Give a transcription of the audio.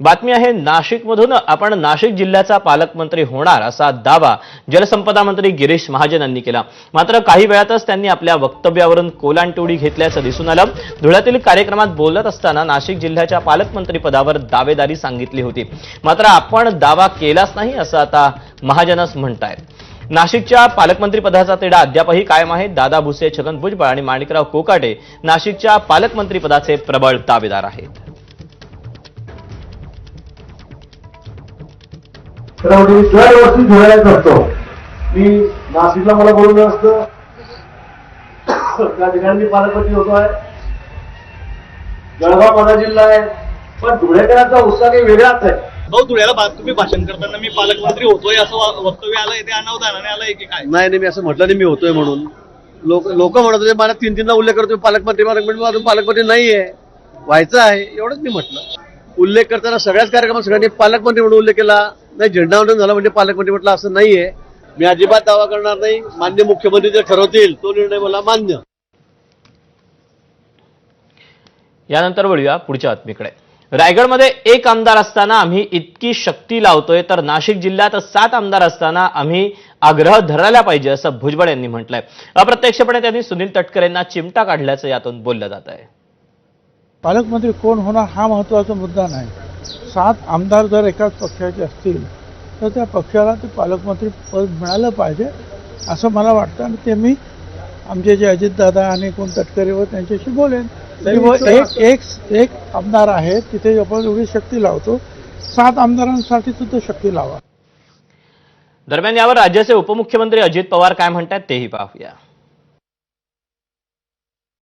बातमी आहे नाशिकमधून आपण नाशिक जिल्ह्याचा पालकमंत्री होणार असा दावा जलसंपदा मंत्री गिरीश महाजन यांनी केला. मात्र काही वेळातच त्यांनी आपल्या वक्तव्यावरून कोलांटोडी घेतल्याचं दिसून आलं. धुळ्यातील कार्यक्रमात बोलत असताना नाशिक जिल्ह्याच्या पालकमंत्री पदावर दावेदारी सांगितली होती. मात्र आपण दावा केलाच नाही असं आता महाजनच म्हणतायत. नाशिकच्या पालकमंत्री पदाचा तिढा अद्यापही कायम आहे. दादा भुसे छगन भुजबळ आणि माणिकराव कोकाटे नाशिकच्या पालकमंत्री पदाचे प्रबळ दावेदार आहेत. तर मी दरवर्षी धुळ्यात असतो मी नाशिकला मला बोलवलं असतं. त्या ठिकाणी मी पालकमंत्री होतोय जळगाव माझा जिल्हा आहे. पण धुळेकरांचा उत्साह काही वेगळाच आहे. भाऊ धुळ्याला बा- तुम्ही भाषण करताना मी पालकमंत्री होतोय असं वक्तव्य आलंय ते अनावधानाने आलंय की काय? नाही नाही मी असं म्हटलं नाही मी होतोय म्हणून. लोक लोक म्हणत होते मला तीन तीनदा उल्लेख करतो पालकमंत्री पालकमंत्री अजून पालकमंत्री नाहीये. व्हायचं आहे एवढंच मी म्हटलं. उल्लेख करताना सगळ्याच कार्यक्रमात सगळ्यांनी पालकमंत्री म्हणून उल्लेख केला. नाही झेंडावंदन झाला म्हणजे पालकमंत्री म्हटलं असं नाहीये. मी अजिबात दावा करणार नाही. मान्य मुख्यमंत्री जे ठरवतील तो निर्णय मला मान्य. यानंतर वळूया पुढच्या बातमीकडे. रायगडमध्ये एक आमदार असताना आम्ही इतकी शक्ती लावतोय तर नाशिक जिल्ह्यात सात आमदार असताना आम्ही आग्रह धरायला पाहिजे असं भुजबळ यांनी म्हटलंय. अप्रत्यक्षपणे त्यांनी सुनील तटकरेंना चिमटा काढल्याचं यातून बोललं जात आहे. पालकमंत्री कोण होणार हा महत्त्वाचा मुद्दा नाही. सात आमदार जर एकाच पक्षाचे असतील तर त्या पक्षाला ते पालकमंत्री पद मिळालं पाहिजे असं मला वाटतं. आणि ते मी आमचे जे अजितदादा आणि कोण तटकरे व त्यांच्याशी बोलेन. एक एक एक आमदार आहे तिथे आपण एवढी शक्ती लावतो सात आमदारांसाठी सुद्धा शक्ती लावा. दरम्यान यावर राज्याचे उपमुख्यमंत्री अजित पवार काय म्हणतात तेही पाहूया.